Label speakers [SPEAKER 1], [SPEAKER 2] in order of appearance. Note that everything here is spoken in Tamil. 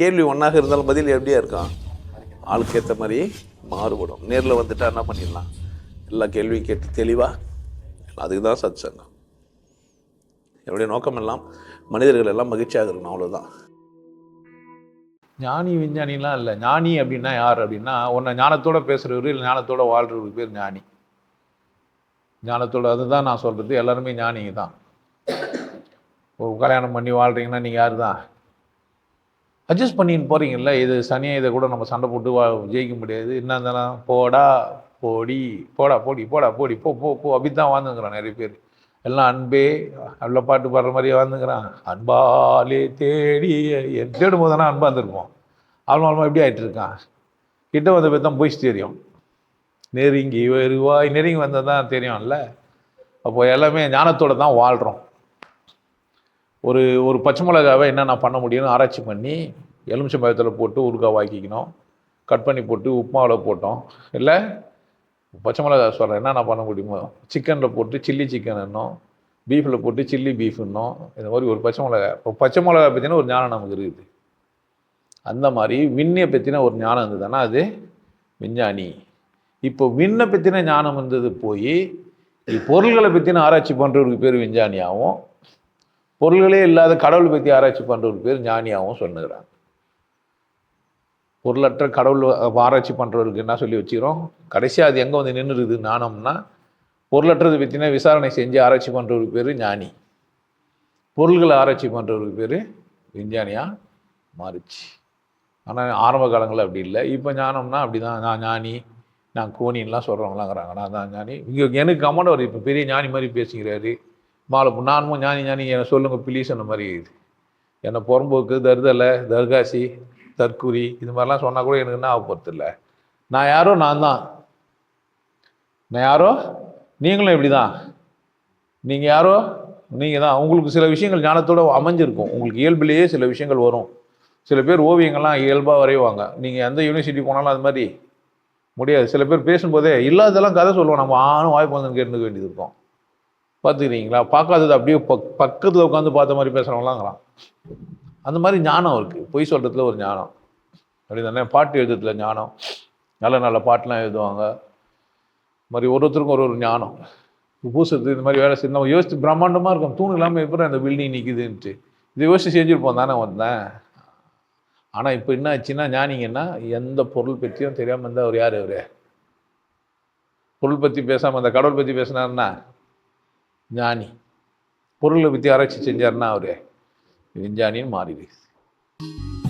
[SPEAKER 1] கேள்வி ஒன்றாக இருந்தாலும் பதில் எப்படியா இருக்கும்? ஆளுக்கு ஏற்ற மாதிரி மாறுபடும். நேரில் வந்துட்டா என்ன பண்ணிடலாம்? எல்லா கேள்வியும் கேட்டு தெளிவாக அதுக்கு தான் சத் சங்கம் என்னுடைய நோக்கம் எல்லாம் மனிதர்கள் எல்லாம் மகிழ்ச்சியாக இருக்கணும் அவ்வளோதான்
[SPEAKER 2] ஞானி விஞ்ஞானிலாம் இல்லை. ஞானி அப்படின்னா யார் அப்படின்னா உன்னை ஞானத்தோட பேசுகிறவர் இல்லை ஞானத்தோட வாழ்கிறவருக்கு பேர் ஞானி. ஞானத்தோட அதுதான் நான் சொல்கிறது எல்லாருமே ஞானிங்க தான். கல்யாணம் பண்ணி வாழ்கிறீங்கன்னா நீங்கள் யார் தான் அட்ஜஸ்ட் பண்ணின்னு போகிறீங்கல்ல இது சனியாக இதை கூட நம்ம சண்டை போட்டு வா ஜெயிக்க முடியாது. என்ன இருந்தாலும் போடா போடி போடா போடி போடா போடி போ போ போ அப்படி தான் வாழ்ந்துங்கிறான் நிறைய பேர். எல்லாம் அன்பே அவ்வளோ பாட்டு பாடுற மாதிரியே வாழ்ந்துங்கிறான். அன்பாலே தேடி தேடும் போது தானே அன்பாக இருந்திருப்போம். ஆல்மா எப்படி ஆகிட்டு இருக்கான். கிட்ட வந்த பேர் தான் போயிச்சு தெரியும் நெருங்கி வருவாய். நெருங்கி வந்தால் தான் தெரியும்ல. அப்போ எல்லாமே ஞானத்தோடு தான் வாழ்கிறோம் ஒரு ஒரு பச்சை மிளகாவை என்னென்ன பண்ண முடியும்னு ஆராய்ச்சி பண்ணி எலுமிச்சம்பழத்தில் போட்டு ஊறுகாய் வாங்கிக்கணும். கட் பண்ணி போட்டு உப்புமாவில் போட்டோம். இல்லை பச்சை மிளகா சொல்கிறேன் என்னென்ன பண்ண முடியுமோ சிக்கனில் போட்டு சில்லி சிக்கன் இன்னும் பீஃபில் போட்டு சில்லி பீஃப் இன்னும் இந்த மாதிரி ஒரு பச்சை மிளகா இப்போ பச்சை மிளகா பற்றின ஒரு ஞானம் நமக்கு இருக்குது. அந்த மாதிரி விண்ணியை பற்றின ஒரு ஞானம் இருந்ததுன்னா அது விஞ்ஞானி. இப்போ விண்ணை பற்றின ஞானம் இருந்தது போய் பொருள்களை பற்றின ஆராய்ச்சி பண்ணுறவருக்கு பேர் விஞ்ஞானியாகவும் பொருள்களே இல்லாத கடவுளை பற்றி ஆராய்ச்சி பண்ணுறவங்க பேர் ஞானியாகவும் சொன்னுகிறாங்க பொருளற்ற கடவுள் ஆராய்ச்சி பண்ணுறவருக்கு என்ன சொல்லி வச்சுக்கிறோம்? கடைசியாக அது எங்கே வந்து நின்றுருது ஞானம்னா பொருளற்றது பற்றினா விசாரணை செஞ்சு ஆராய்ச்சி பண்ணுறவருக்கு பேர் ஞானி. பொருள்களை ஆராய்ச்சி பண்ணுறவருக்கு பேர் விஞ்ஞானியாக மாறுச்சு. ஆனால் ஆரம்ப காலங்களில் அப்படி இல்லை. இப்போ ஞானம்னா அப்படி தான் நான் ஞானி நான் கோணின்லாம் சொல்கிறவங்களாங்கிறாங்க நான் தான் ஞானி. இங்கே எனக்கு கமெண்ட் வருது இப்போ பெரிய ஞானி மாதிரி பேசுகிறாரு மாலை நானும் ஞானி ஞானி என்னை சொல்லுங்கள் ப்ளீஸ் அந்த மாதிரி இது. என்னை புறம்போக்கு தருதலை தர்காசி தற்குறி இது மாதிரிலாம் சொன்னால் கூட எனக்கு என்ன ஆகப்போகிறது இல்லை நான் யாரோ? நான் தான். நான் யாரோ? நீங்களும் இப்படி தான் நீங்கள் யாரோ? நீங்கள் தான். உங்களுக்கு சில விஷயங்கள் ஞானத்தோட அமைஞ்சிருக்கும். உங்களுக்கு இயல்பிலேயே சில விஷயங்கள் வரும். சில பேர் ஓவியங்கள்லாம் இயல்பாக வரைவாங்க. நீங்கள் எந்த யூனிவர்சிட்டி போனாலும் அது மாதிரி முடியாது. சில பேர் பேசும்போதே இல்லாததெல்லாம் கதை சொல்லுவோம். நம்ம ஆணும் வாய்ப்பு வந்து கேட்டுக்க வேண்டியது இருக்கும். பார்த்துக்கிறீங்களா? பார்க்காதது அப்படியே பக் பக்கத்தில் உட்காந்து பார்த்த மாதிரி பேசுகிறவங்களாங்கிறான் அந்த மாதிரி ஞானம் இருக்குது பொய் சொல்கிறதுல ஒரு ஞானம். அப்படி தானே? பாட்டு எழுதுறதுல ஞானம். நல்ல நல்ல பாட்டெலாம் எழுதுவாங்க. இது மாதிரி ஒரு ஒருத்தருக்கும் ஒரு ஒரு ஞானம். பூசுறது இந்த மாதிரி வேலை செய்யணும் நம்ம யோசிச்சு பிரம்மாண்டமாக இருக்கும். தூண் இல்லாமல் எப்படி அந்த பில்டிங் நிற்குதுன்ட்டு இதை யோசித்து செஞ்சுருப்போம் தானே வந்தேன் ஆனால் இப்போ என்ன ஆச்சுன்னா ஞானிங்கன்னா எந்த பொருள் பற்றியும் தெரியாமல் இருந்தால் அவர் யார் அவர்? பொருள் பற்றி பேசாமல் அந்த கடவுள் பற்றி பேசினாருன்னா ஞானி. பொருளை பற்றி ஆராய்ச்சி செஞ்சார்னா அவர். விஞ்ஞானின்னு மாறிடுச்சு.